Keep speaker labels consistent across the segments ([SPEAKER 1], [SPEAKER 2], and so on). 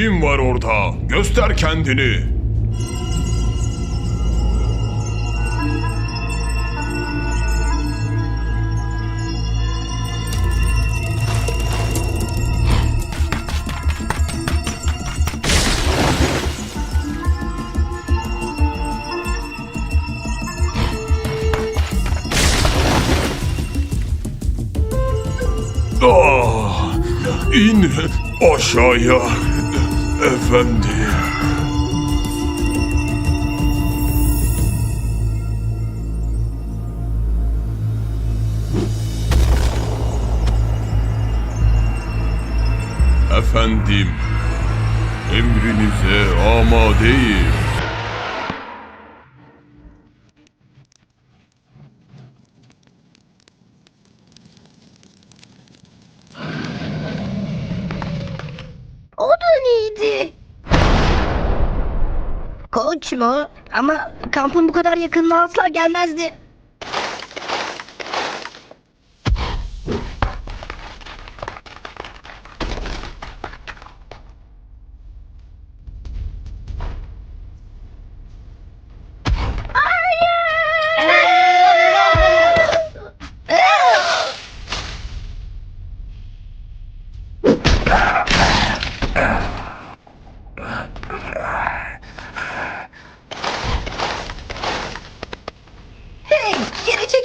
[SPEAKER 1] Kim var orada? Göster kendini. Ah, in aşağıya efendim. Efendim, emrinize amadeyim.
[SPEAKER 2] O da neydi? Koç mu? Ama kampın bu kadar yakınına asla gelmezdi.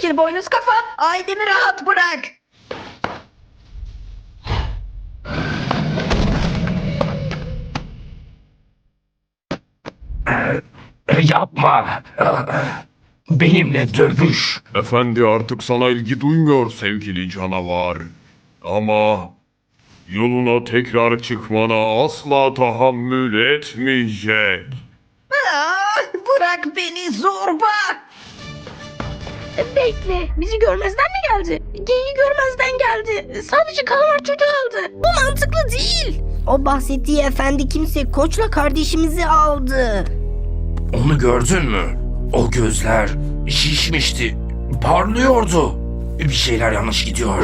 [SPEAKER 2] Çekil boynuz kafa. Ailemi rahat bırak.
[SPEAKER 3] Yapma. Benimle dövüş.
[SPEAKER 1] Efendi artık sana ilgi duymuyor sevgili canavar. Ama yoluna tekrar çıkmana asla tahammül etmeyecek.
[SPEAKER 2] Aa, bırak beni zorba. Bekle, bizi görmezden mi geldi? Geyi görmezden geldi. Sadece kalamar çocuğu aldı. Bu mantıklı değil. O bahsettiği efendi kimse koçla kardeşimizi aldı.
[SPEAKER 3] Onu gördün mü? O gözler şişmişti. Parlıyordu. Bir şeyler yanlış gidiyor.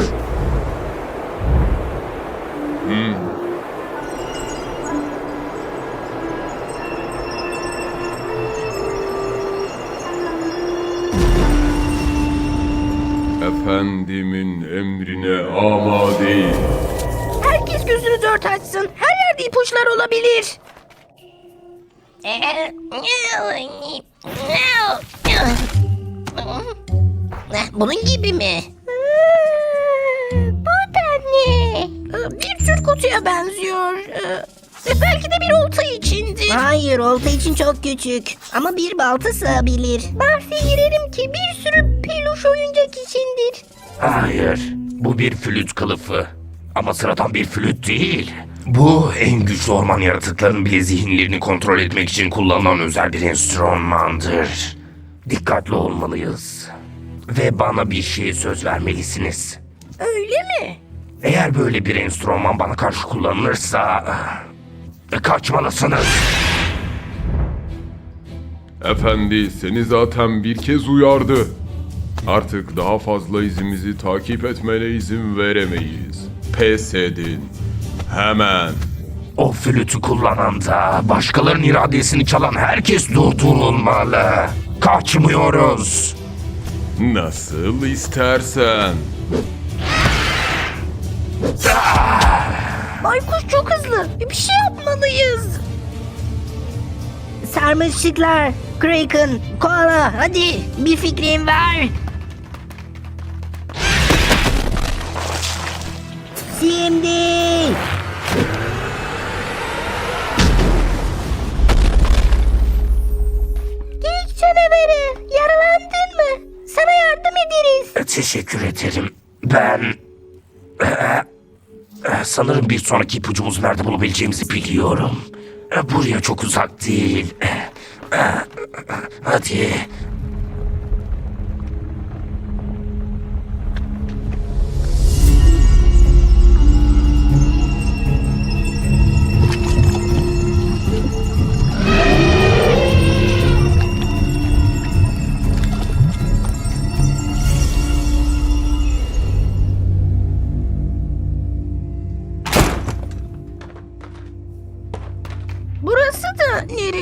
[SPEAKER 1] Efendimin emrine amadeyim.
[SPEAKER 2] Herkes gözünü dört açsın. Her yerde ipuçlar olabilir. Bunun gibi mi? Bu da ne? Bir tür kutuya benziyor. Ee, Belki de bir olta içindir. Hayır, olta için çok küçük. Ama bir balta sığabilir. Bahse girerim ki bir sürü peluş oyuncak içindir.
[SPEAKER 3] Hayır. Bu bir flüt kılıfı. Ama sıradan bir flüt değil. Bu en güçlü orman yaratıklarının bile zihinlerini kontrol etmek için kullanılan özel bir enstrümandır. Dikkatli olmalıyız. Ve bana bir şeye söz vermelisiniz.
[SPEAKER 2] Öyle mi?
[SPEAKER 3] Eğer böyle bir enstrüman bana karşı kullanılırsa... e, Kaçmalısınız.
[SPEAKER 1] Efendi seni zaten bir kez uyardı. Artık daha fazla izimizi takip etmene izin veremeyiz. Pes edin. Hemen.
[SPEAKER 3] O flütü kullanan da başkalarının iradesini çalan herkes durdurulmalı. Kaçmıyoruz.
[SPEAKER 1] Nasıl istersen.
[SPEAKER 2] Baykuş çok hızlı. Bir şey yapmalıyız. Sarmaşıklar, Kraken, Koala hadi bir fikrin var. Şimdi. Geyik canavarı, yaralandın mı? Sana yardım ederiz.
[SPEAKER 3] Teşekkür ederim. Ben... Ee, e, Sanırım bir sonraki ipucumuzu nerede bulabileceğimizi biliyorum. E, Buraya çok uzak değil. E, e, Hadi.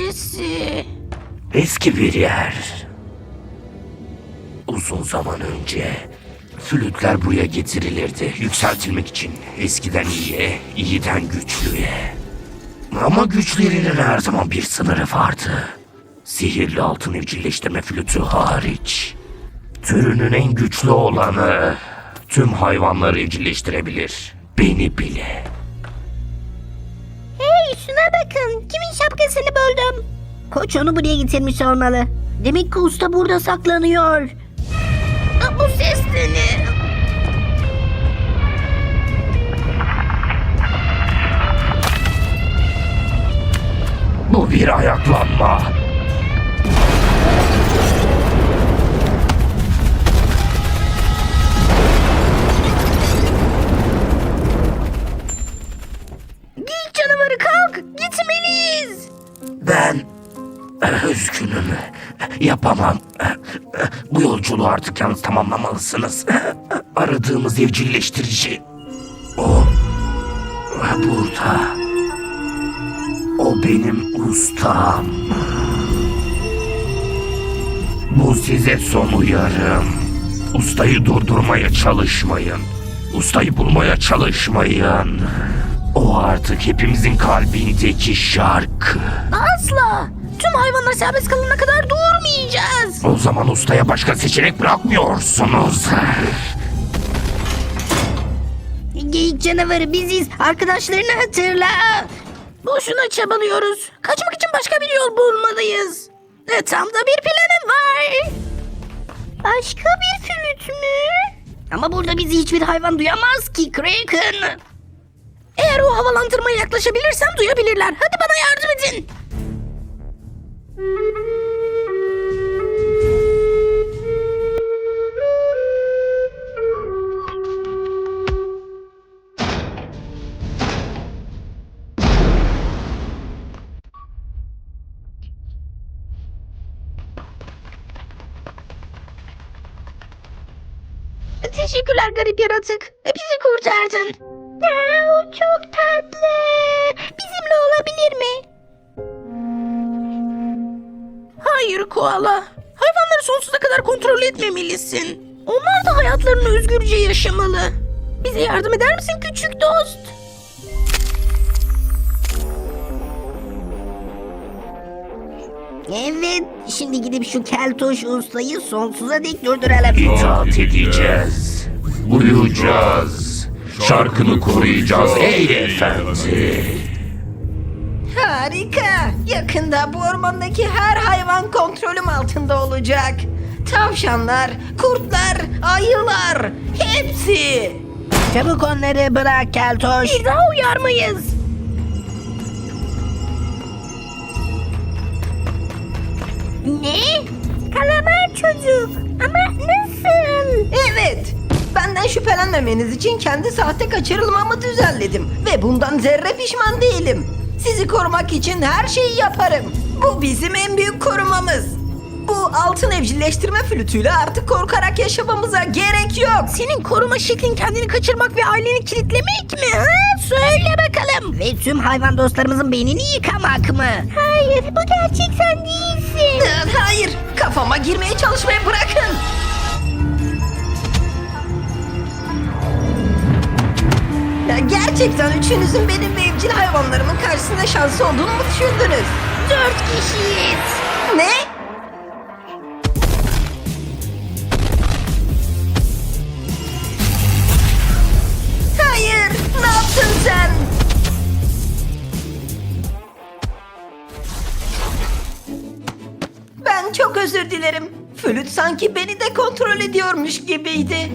[SPEAKER 2] Neresi?
[SPEAKER 3] Eski bir yer. Uzun zaman önce flütler buraya getirilirdi yükseltilmek için. Eskiden iyiye, iyiden güçlüye. Ama güçlerinin her zaman bir sınırı vardı. Sihirli altın evcilleştirme flütü hariç. Türünün en güçlü olanı tüm hayvanları evcilleştirebilir. Beni bile.
[SPEAKER 2] Şuna bakın. Kimin şapkasını böldüm? Koç onu buraya getirmiş olmalı. Demek ki usta burada saklanıyor. Aa, bu ses ne?
[SPEAKER 3] Bu bir ayaklanma. Yapamam. Bu yolculuğu artık yalnız tamamlamalısınız. Aradığımız evcilleştirici o burada. O benim ustam. Bu size son uyarım. Ustayı durdurmaya çalışmayın. Ustayı bulmaya çalışmayın. O artık hepimizin kalbindeki şarkı.
[SPEAKER 2] Asla. Tüm hayvanlar serbest kalana kadar durmayacağız.
[SPEAKER 3] O zaman ustaya başka seçenek bırakmıyorsunuz.
[SPEAKER 2] Geyik canavarı biziz. Arkadaşlarını hatırla. Boşuna çabalıyoruz. Kaçmak için başka bir yol bulmalıyız. E, tam da bir planım var. Başka bir flüt mü? Ama burada bizi hiçbir hayvan duyamaz ki Kraken. Eğer o havalandırmaya yaklaşabilirsem duyabilirler. Hadi bana yardım edin. Teşekkürler garip yaratık. Bizi kurtardın. o çok tatlı. Bizimle olabilir mi? Hayır koala. Hayvanları sonsuza kadar kontrol etmemelisin. Onlar da hayatlarını özgürce yaşamalı. Bize yardım eder misin küçük dost? Evet, şimdi gidip şu keltoş ustayı sonsuza dek durduralım.
[SPEAKER 3] İtaat edeceğiz. Uyuyacağız. Şarkını koruyacağız ey efendi.
[SPEAKER 4] Harika. Yakında bu ormandaki her hayvan kontrolüm altında olacak. Tavşanlar, kurtlar, ayılar, hepsi.
[SPEAKER 2] Çabuk onları bırak keltoş. Bir daha uyarmayız. Ne? Kalamar çocuk. Ama nasıl?
[SPEAKER 4] Evet. Benden şüphelenmemeniz için kendi sahte kaçırılmamı düzenledim. Ve bundan zerre pişman değilim. Sizi korumak için her şeyi yaparım. Bu bizim en büyük korumamız. Bu altın evcilleştirme flütüyle artık korkarak yaşamamıza gerek yok.
[SPEAKER 2] Senin koruma şeklin kendini kaçırmak ve aileni kilitlemek mi? Ha? Söyle bakalım. Ve tüm hayvan dostlarımızın beynini yıkamak mı? Hayır bu gerçek sen değilsin.
[SPEAKER 4] Ee, Hayır, kafama girmeye çalışmayı bırakın. Gerçekten üçünüzün benim ve evcil hayvanlarımın karşısında şansı olduğunu mu düşündünüz?
[SPEAKER 2] Dört kişiyiz.
[SPEAKER 4] Ne? Hayır, ne yaptın sen? Ben çok özür dilerim. Flüt sanki beni de kontrol ediyormuş gibiydi.